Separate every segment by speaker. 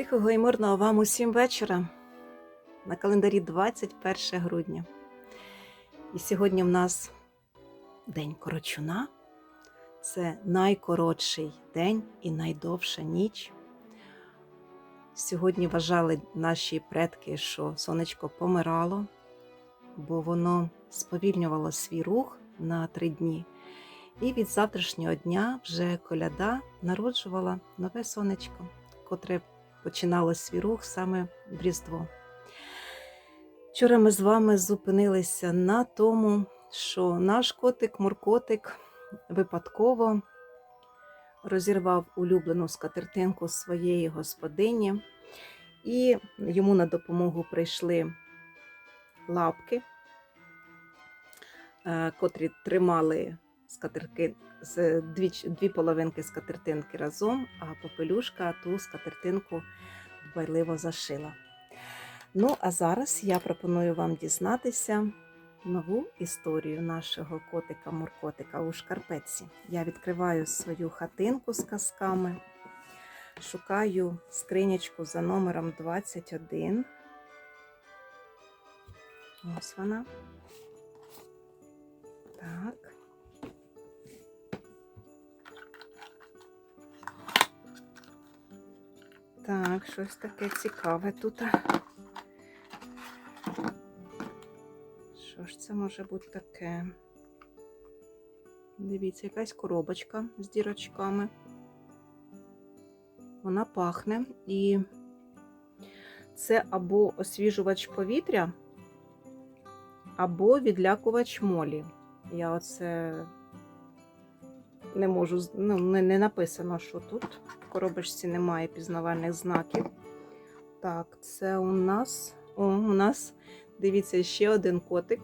Speaker 1: Тихого і мирного вам усім вечора. На календарі 21 грудня. І сьогодні в нас День Корочуна. Це найкоротший день і найдовша ніч. Сьогодні вважали наші предки, що сонечко помирало, бо воно сповільнювало свій рух на три дні. І від завтрашнього дня вже коляда народжувала нове сонечко, котре починало свій рух саме в Різдво. Вчора ми з вами зупинилися на тому, що наш котик Муркотик випадково розірвав улюблену скатертинку своєї господині, і йому на допомогу прийшли лапки, е, котрі тримали скатерки, з дві, дві половинки скатертинки разом, а попелюшка ту скатертинку дбайливо зашила. Ну, а зараз я пропоную вам дізнатися нову історію нашого котика-муркотика у шкарпетці. Я відкриваю свою хатинку з казками, шукаю скринячку за номером 21. Ось вона. Так. Так, щось таке цікаве тут. Що ж це може бути таке? Дивіться, якась коробочка з дірочками. Вона пахне і це або освіжувач повітря, або відлякувач молі. Я оце не можу, ну, не, не написано, що тут. В коробочці немає пізнавальних знаків. Так, це у нас, о, у нас, дивіться, ще один котик.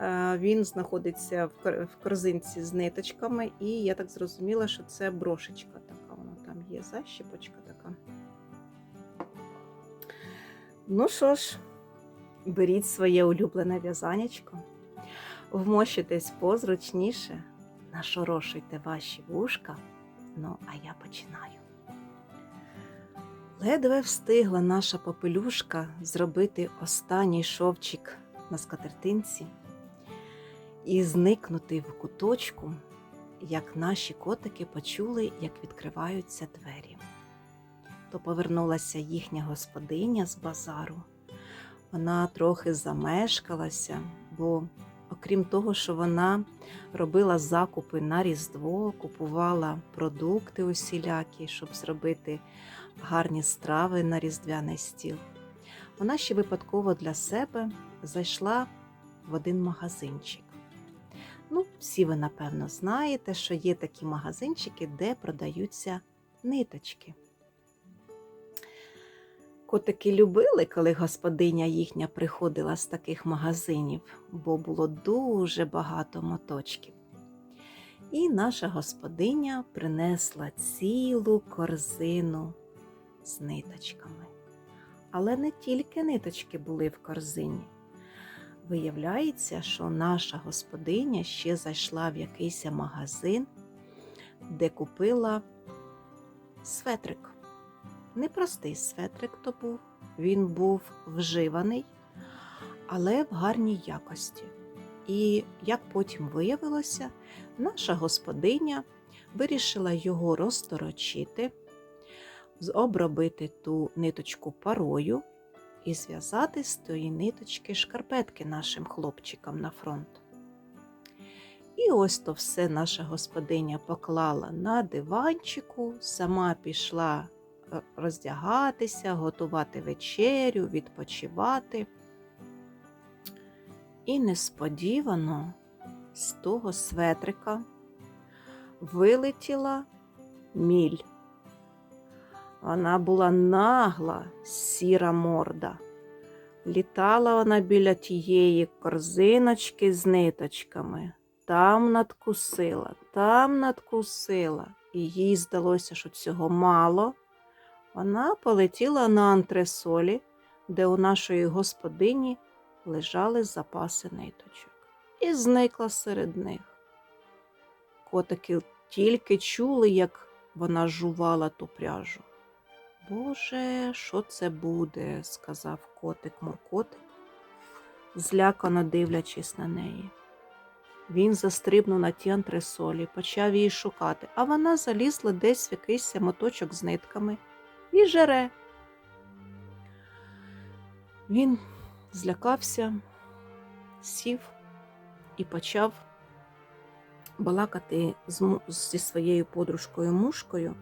Speaker 1: Е, Він знаходиться в корзинці з ниточками, і я так зрозуміла, що це брошечка така. Вона там є защіпочка така. Ну що ж, беріть своє улюблене в'язанечко, вмощитесь позручніше, нашорошуйте ваші вушка. Ну, а я починаю. Ледве встигла наша попелюшка зробити останній шовчик на скатертинці і зникнути в куточку, як наші котики почули, як відкриваються двері. То повернулася їхня господиня з базару. Вона трохи замешкалася, бо окрім того, що вона робила закупи на Різдво, купувала продукти усілякі, щоб зробити гарні страви на різдвяний стіл. Вона ще випадково для себе зайшла в один магазинчик. Ну, всі ви, напевно, знаєте, що є такі магазинчики, де продаються ниточки. Котики любили, коли господиня їхня приходила з таких магазинів, бо було дуже багато моточків. І наша господиня принесла цілу корзину з ниточками. Але не тільки ниточки були в корзині. Виявляється, що наша господиня ще зайшла в якийсь магазин, де купила светрик. Непростий светрик то був, він був вживаний, але в гарній якості. І як потім виявилося, наша господиня вирішила його розторочити, обробити ту ниточку парою і зв'язати з тої ниточки шкарпетки нашим хлопчикам на фронт. І ось то все наша господиня поклала на диванчику, сама пішла роздягатися, готувати вечерю, відпочивати. І несподівано з того светрика вилетіла міль. Вона була нагла, сіра морда. Літала вона біля тієї корзиночки з ниточками, там надкусила, там надкусила, і їй здалося, що цього мало. Вона полетіла на антресолі, де у нашої господині лежали запаси ниточок, і зникла серед них. Котики тільки чули, як вона жувала ту пряжу. Боже, що це буде? сказав котик Муркотик, злякано дивлячись на неї. Він застрибнув на ті антресолі, почав її шукати, а вона залізла десь в якийсь моточок з нитками і жере. Він злякався, сів і почав балакати зі своєю подружкою мушкою,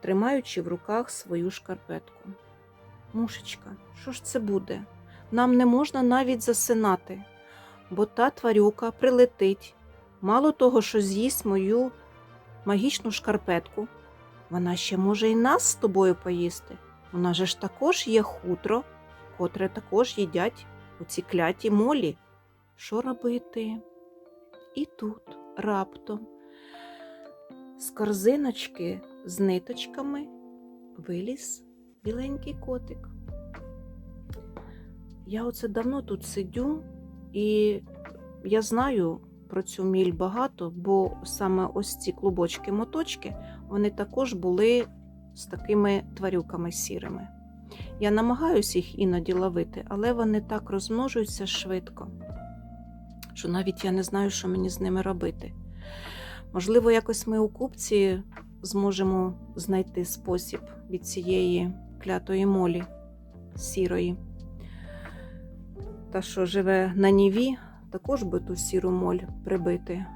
Speaker 1: тримаючи в руках свою шкарпетку. Мушечка, що ж це буде? Нам не можна навіть засинати, бо та тварюка прилетить. Мало того, що з'їсть мою магічну шкарпетку, вона ще може і нас з тобою поїсти. У нас же ж також є хутро, котре також їдять у ці кляті молі. Що робити? І тут раптом з корзиночки з ниточками виліз біленький котик. Я оце давно тут сидю, і я знаю про цю міль багато, бо саме ось ці клубочки-моточки, вони також були з такими тварюками сірими. Я намагаюся їх іноді ловити, але вони так розмножуються швидко, що навіть я не знаю, що мені з ними робити. Можливо, якось ми у купці зможемо знайти спосіб від цієї клятої молі сірої. Та, що живе на Ніві, також би ту сіру моль прибити.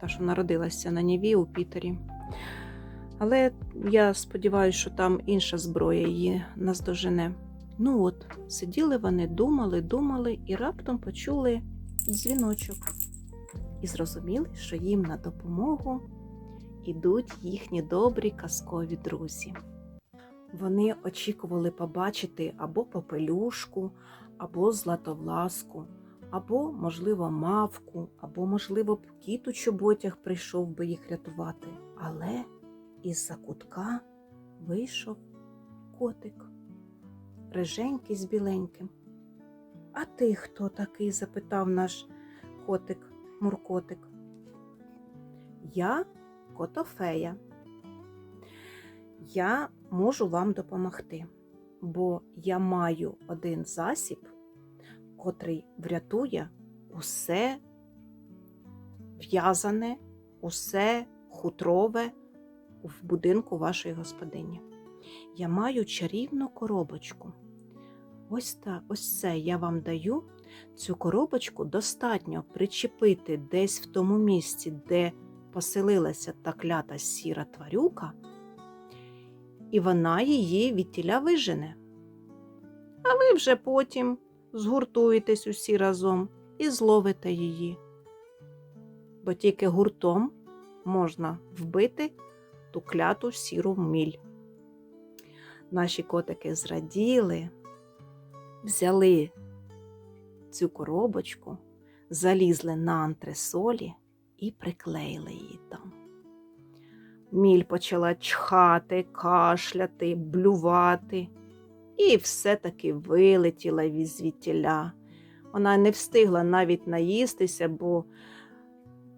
Speaker 1: Та, що народилася на Ніві у Пітері. Але я сподіваюся, що там інша зброя її наздожене. Ну от, сиділи вони, думали, думали і раптом почули дзвіночок. І зрозуміли, що їм на допомогу ідуть їхні добрі казкові друзі. Вони очікували побачити або попелюшку, або златовласку, або, можливо, мавку, або, можливо, кіт у чоботях прийшов би їх рятувати. Але із-за кутка вийшов котик, риженький з біленьким. А ти хто такий? запитав наш котик Муркотик. Я котофея. Я можу вам допомогти, бо я маю один засіб, котрий врятує усе в'язане, усе хутрове в будинку вашої господині. Я маю чарівну коробочку. Ось так, ось це я вам даю. Цю коробочку достатньо причепити десь в тому місці, де поселилася та клята сіра тварюка, і вона її від тіля вижене. А ви вже потім згуртуєтесь усі разом і зловите її. Бо тільки гуртом можна вбити ту кляту сіру міль. Наші котики зраділи, взяли цю коробочку, залізли на антресолі і приклеїли її там. Міль почала чхати, кашляти, блювати, і все-таки вилетіла звідтіля. Вона не встигла навіть наїстися, бо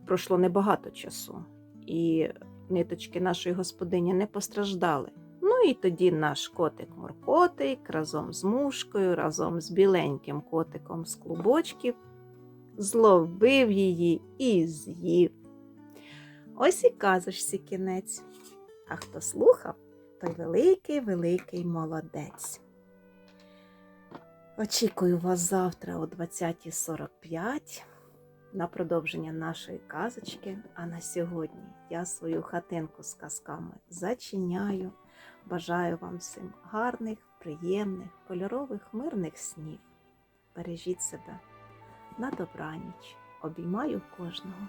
Speaker 1: пройшло небагато часу, і ниточки нашої господині не постраждали. Ну і тоді наш котик Муркотик разом з мушкою, разом з біленьким котиком з клубочків зловив її і з'їв. Ось і казочці кінець. А хто слухав, той великий великий молодець. Очікую вас завтра о 20.45 на продовження нашої казочки. А на сьогодні я свою хатинку з казками зачиняю. Бажаю вам всім гарних, приємних, кольорових, мирних снів. Бережіть себе на добраніч. Обіймаю кожного.